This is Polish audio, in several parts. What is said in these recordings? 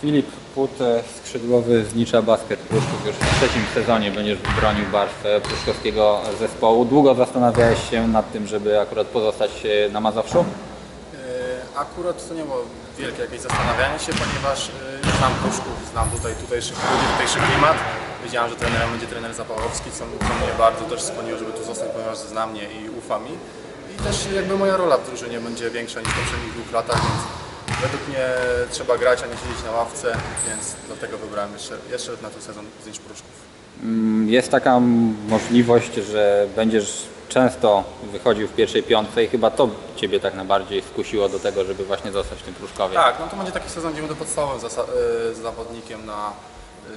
Filip Put, skrzydłowy z Nicza Basket Pruszków już w trzecim sezonie będziesz bronił barw e, pruszkowskiego zespołu. Długo zastanawiałeś się nad tym, żeby akurat pozostać e, na Mazowszu? E, Akurat to nie było wielkie jakieś zastanawianie się, ponieważ e, znam Pruszków, znam tutaj tutejszych ludzi, tutejszy klimat. Wiedziałem, że trenerem będzie trener Zapałowski, co, co mnie bardzo też skłoniło, żeby tu zostać, ponieważ zna mnie i ufa mi. I też jakby moja rola w drużynie będzie większa niż w poprzednich dwóch latach, więc według mnie trzeba grać, a nie siedzieć na ławce, więc dlatego wybrałem jeszcze, jeszcze na ten sezon zdjęć Pruszków. Mm, Jest taka możliwość, że będziesz często wychodził w pierwszej piątce i chyba to Ciebie tak najbardziej skusiło do tego, żeby właśnie zostać w tym Pruszkowie. Tak, no to będzie taki sezon, gdzie będę podstawowym e, zawodnikiem na,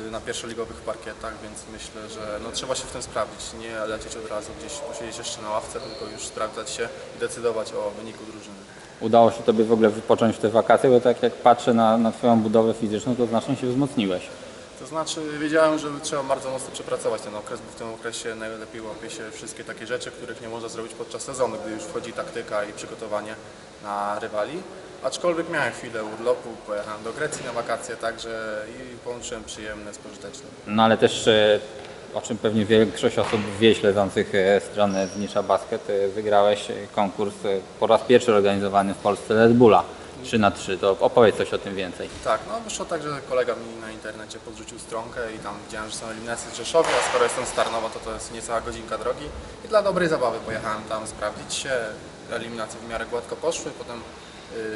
e, na pierwszoligowych parkietach, więc myślę, że no, trzeba się w tym sprawdzić. Nie lecieć od razu gdzieś posiedzieć jeszcze na ławce, tylko już sprawdzać się i decydować o wyniku drużyny. Udało się Tobie w ogóle wypocząć w te wakacje, bo tak jak patrzę na, na Twoją budowę fizyczną, to znacznie się wzmocniłeś. To znaczy wiedziałem, że trzeba bardzo mocno przepracować ten okres, bo w tym okresie najlepiej łapie się wszystkie takie rzeczy, których nie można zrobić podczas sezonu, gdy już wchodzi taktyka i przygotowanie na rywali. Aczkolwiek miałem chwilę urlopu, pojechałem do Grecji na wakacje także i połączyłem przyjemne z pożytecznym. No ale też, e, o czym pewnie większość osób wie śledzących e, stronę Znicza Basket, e, wygrałeś e, konkurs po raz pierwszy organizowany w Polsce Red Bulla 3 na 3 To opowiedz coś o tym więcej. Tak, no wyszło tak, że kolega mi na internecie podrzucił stronkę i tam widziałem, że są eliminacje z Rzeszowa, a skoro jestem z Tarnowa, to to jest niecała godzinka drogi i dla dobrej zabawy pojechałem tam sprawdzić się. Eliminacje w miarę gładko poszły, potem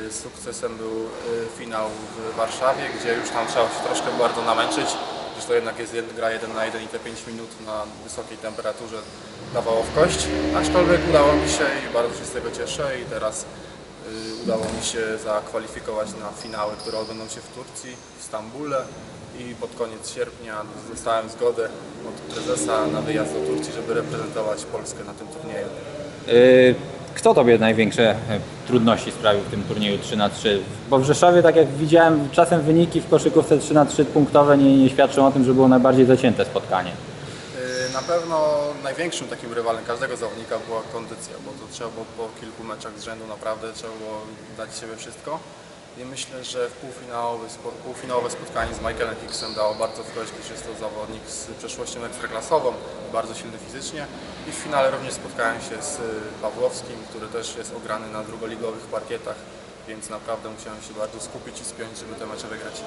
y, sukcesem był y, finał w Warszawie, gdzie już tam trzeba się troszkę bardzo namęczyć, gdyż to jednak jest gra 1 na 1 i te 5 minut na wysokiej temperaturze dawało w kość, aczkolwiek udało mi się i bardzo się z tego cieszę i teraz Y, Udało mi się zakwalifikować na finały, które odbędą się w Turcji, w Stambule i pod koniec sierpnia dostałem zgodę od prezesa na wyjazd do Turcji, żeby reprezentować Polskę na tym turnieju. E, Kto Tobie największe e, trudności sprawił w tym turnieju 3 na 3 Bo w Rzeszowie, tak jak widziałem, czasem wyniki w koszykówce 3 na 3 punktowe nie, nie świadczą o tym, że było najbardziej zacięte spotkanie. Y, Na pewno największym takim rywalem każdego zawodnika była kondycja, bo to trzeba było po kilku meczach z rzędu naprawdę trzeba było dać siebie wszystko. I myślę, że w półfinałowe, półfinałowe spotkanie z Michaelem Hicksem dało bardzo w kość, gdyż jest to zawodnik z przeszłością ekstraklasową, bardzo silny fizycznie. I w finale również spotkałem się z y, Pawłowskim, który też jest ograny na drugoligowych parkietach, więc naprawdę musiałem się bardzo skupić i spiąć, żeby te mecze wygrać.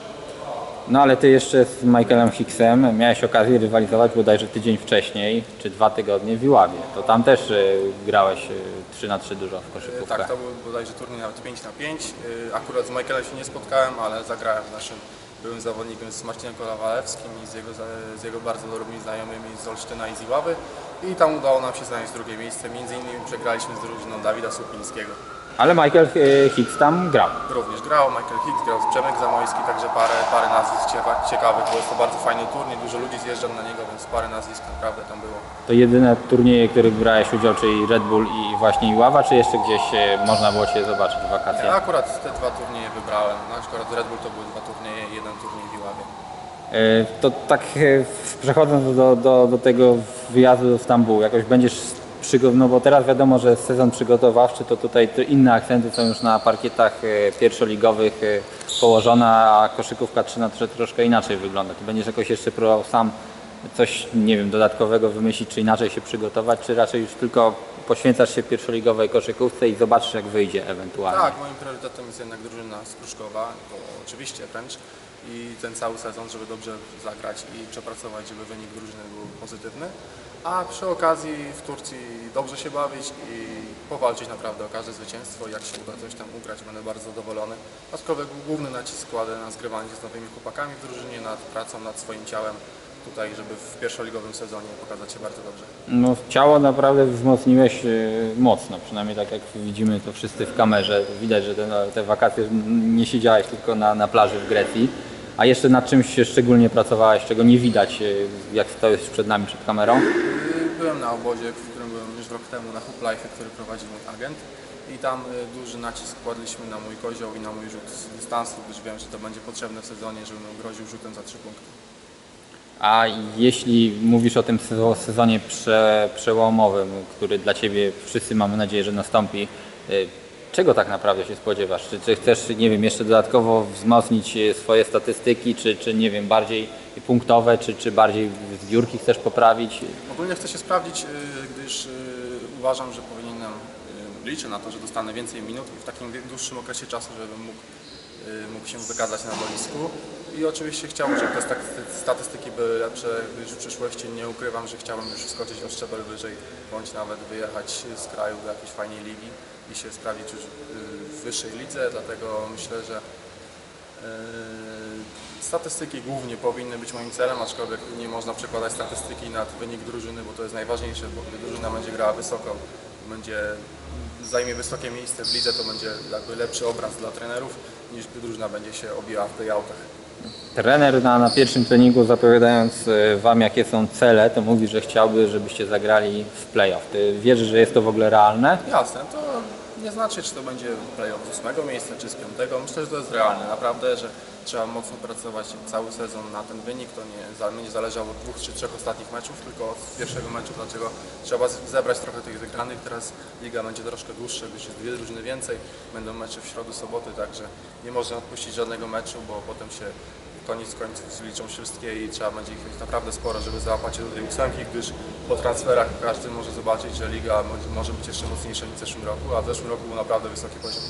No ale Ty jeszcze z Michaelem Hicksem miałeś okazję rywalizować bodajże tydzień wcześniej, czy dwa tygodnie w Iławie. To tam też e, grałeś e, 3 na 3 dużo w koszykówkę. Tak, to był bodajże turniej nawet 5 na 5. Y, Akurat z Michaelem się nie spotkałem, ale zagrałem z naszym byłym zawodnikiem z Marcinem Kolawalewskim i z jego, z jego bardzo dobrymi znajomymi z Olsztyna i z Iławy. I tam udało nam się zająć drugie miejsce. Między innymi przegraliśmy z drużyną Dawida Supińskiego. Ale Michael e, Hicks tam grał. Również grał Michael Hicks, grał Przemek Zamojski, także parę, parę nazwisk cieka- ciekawych, bo jest to bardzo fajny turniej, dużo ludzi zjeżdża na niego, więc parę nazwisk naprawdę tam było. To jedyne turnieje, w których brałeś udział, czyli Red Bull i właśnie Iława, czy jeszcze gdzieś e, można było Cię zobaczyć w wakacje? Ja akurat te dwa turnieje wybrałem. Na przykład Red Bull to były dwa turnieje jeden turniej w Iławie. E, To tak przechodząc do, do, do tego wyjazdu do Stambułu, jakoś będziesz no bo teraz wiadomo, że sezon przygotowawczy to tutaj to inne akcenty są już na parkietach e, pierwszoligowych e, położone, a koszykówka 3 na 3 troszkę inaczej wygląda. Ty będziesz jakoś jeszcze próbował sam coś, nie wiem, dodatkowego wymyślić, czy inaczej się przygotować, czy raczej już tylko poświęcasz się pierwszoligowej koszykówce i zobaczysz jak wyjdzie ewentualnie. Tak, moim priorytetem jest jednak drużyna to oczywiście wręcz i ten cały sezon, żeby dobrze zagrać i przepracować, żeby wynik drużyny był pozytywny. A przy okazji w Turcji dobrze się bawić i powalczyć naprawdę o każde zwycięstwo. Jak się uda coś tam ugrać, będę bardzo zadowolony. Aczkolwiek główny nacisk kładę na zgrywanie z nowymi chłopakami w drużynie, nad pracą nad swoim ciałem tutaj, żeby w pierwszoligowym sezonie pokazać się bardzo dobrze. No, ciało naprawdę wzmocniłeś e, mocno, przynajmniej tak jak widzimy to wszyscy w kamerze. Widać, że te, te wakacje nie siedziałeś tylko na, na plaży w Grecji. A jeszcze nad czymś szczególnie pracowałeś, czego nie widać, e, jak stoisz przed nami, przed kamerą. Byłem na obozie, w którym byłem już rok temu na Hoop Life, który prowadzi mój agent i tam y, duży nacisk kładliśmy na mój kozioł i na mój rzut z dystansu, gdyż wiem, że to będzie potrzebne w sezonie, żebym groził rzutem za trzy punkty. A jeśli mówisz o tym sezo- sezonie prze, przełomowym, który dla Ciebie wszyscy mamy nadzieję, że nastąpi, e, Czego tak naprawdę się spodziewasz? Czy, czy chcesz, nie wiem, jeszcze dodatkowo wzmocnić e, swoje statystyki, czy, czy nie wiem, bardziej punktowe, czy, czy bardziej zbiórki chcesz poprawić? Ogólnie chcę się sprawdzić, y, gdyż y, uważam, że powinienem, y, liczę na to, że dostanę więcej minut w takim dłuższym okresie czasu, żebym mógł, mógł się wykazać na boisku. I oczywiście chciałbym, żeby te staty- statystyki były lepsze, gdyż w przyszłości nie ukrywam, że chciałbym już skoczyć o szczebel wyżej, bądź nawet wyjechać z kraju do jakiejś fajnej ligi i się sprawdzić już w wyższej lidze, dlatego myślę, że Statystyki głównie powinny być moim celem, aczkolwiek nie można przekładać statystyki nad wynik drużyny, bo to jest najważniejsze, bo gdy drużyna będzie grała wysoko, będzie zajmie wysokie miejsce w lidze, to będzie jakby lepszy obraz dla trenerów niż gdy drużyna będzie się obijała w playoutach. Trener na, na pierwszym treningu zapowiadając e, Wam jakie są cele, to mówi, że chciałby, żebyście zagrali w playoff. Ty wierzysz, że jest to w ogóle realne? Jasne, to nie znaczy, czy to będzie playoff z ósmego miejsca, czy z piątego. Myślę, że to jest realne, naprawdę, że trzeba mocno pracować cały sezon na ten wynik. To nie będzie zależało od dwóch czy trzech ostatnich meczów, tylko od pierwszego meczu, dlaczego trzeba zebrać trochę tych wygranych. Teraz liga będzie troszkę dłuższa, jest dwie drużyny więcej, będą mecze w środę, soboty, także nie można odpuścić żadnego meczu, bo potem się koniec końców zliczą wszystkie i trzeba będzie ich mieć naprawdę sporo, żeby załapać się do tej ósemki, gdyż po transferach każdy może zobaczyć, że liga mo- może być jeszcze mocniejsza niż w zeszłym roku, a w zeszłym roku był naprawdę wysoki poziom.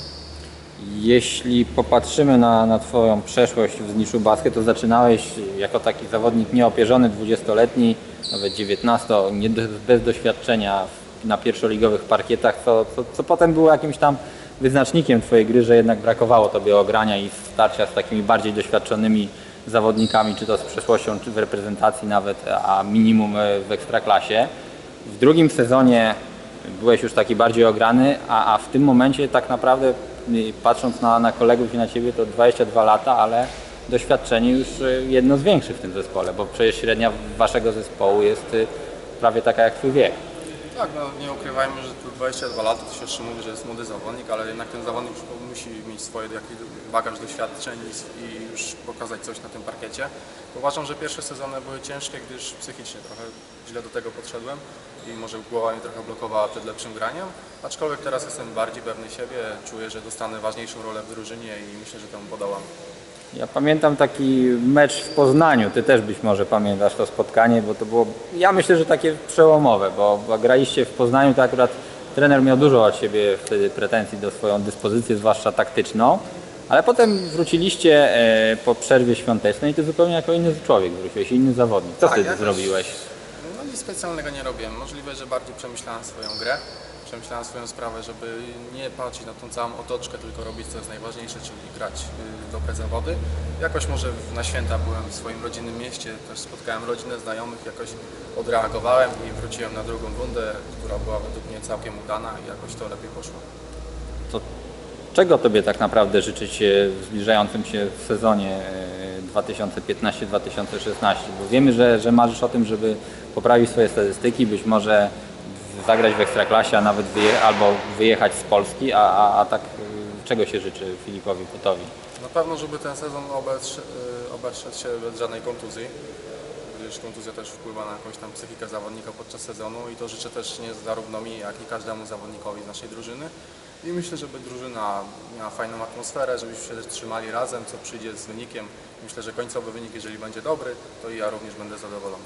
Jeśli popatrzymy na, na Twoją przeszłość w Zniczu Basket, to zaczynałeś jako taki zawodnik nieopierzony, 20-letni, nawet 19, nie, bez doświadczenia na pierwszoligowych parkietach, co, co, co potem było jakimś tam wyznacznikiem Twojej gry, że jednak brakowało Tobie ogrania i starcia z takimi bardziej doświadczonymi zawodnikami, czy to z przeszłością, czy w reprezentacji nawet, a minimum e, w ekstraklasie. W drugim sezonie byłeś już taki bardziej ograny, a, a w tym momencie tak naprawdę y, patrząc na, na kolegów i na Ciebie to 22 lata, ale doświadczenie już y, jedno z większych w tym zespole, bo przecież średnia Waszego zespołu jest y, prawie taka jak Twój wiek. Tak, no nie ukrywajmy, że tu 22 lata to się jeszcze mówi, że jest młody zawodnik, ale jednak ten zawodnik już musi mieć swoje jakiś bagaż doświadczeń i, już pokazać coś na tym parkiecie. Uważam, że pierwsze sezony były ciężkie, gdyż psychicznie trochę źle do tego podszedłem i może głowa mnie trochę blokowała przed lepszym graniem, aczkolwiek teraz jestem bardziej pewny siebie, czuję, że dostanę ważniejszą rolę w drużynie i myślę, że temu podołam. Ja pamiętam taki mecz w Poznaniu, Ty też być może pamiętasz to spotkanie, bo to było, ja myślę, że takie przełomowe, bo, graliście w Poznaniu, to akurat trener miał dużo od siebie wtedy pretensji do swoją dyspozycję, zwłaszcza taktyczną, ale potem wróciliście e, po przerwie świątecznej i Ty zupełnie jako inny człowiek wróciłeś, inny zawodnik. Co Tak, wtedy jakoś- zrobiłeś? No nic specjalnego nie robiłem. Możliwe, że bardziej przemyślałem swoją grę, przemyślałem swoją sprawę, żeby nie patrzeć na tą całą otoczkę, tylko robić co jest najważniejsze, czyli grać y, dobre zawody. Jakoś może na święta byłem w swoim rodzinnym mieście, też spotkałem rodzinę, znajomych, jakoś odreagowałem i wróciłem na drugą rundę, która była według mnie całkiem udana i jakoś to lepiej poszło. To czego Tobie tak naprawdę życzyć w zbliżającym się sezonie e, 2015-2016? Bo wiemy, że, że marzysz o tym, żeby poprawić swoje statystyki, być może zagrać w Ekstraklasie, a nawet wyje, albo wyjechać z Polski, a, a, a tak e, czego się życzy Filipowi Putowi? Na pewno, żeby ten sezon obeszł, y, obeszedł się bez żadnej kontuzji, gdyż kontuzja też wpływa na jakąś tam psychikę zawodnika podczas sezonu i to życzę też nie zarówno mi, jak i każdemu zawodnikowi z naszej drużyny. I myślę, żeby drużyna miała fajną atmosferę, żebyśmy się trzymali razem, co przyjdzie z wynikiem. Myślę, że końcowy wynik, jeżeli będzie dobry, to i ja również będę zadowolony.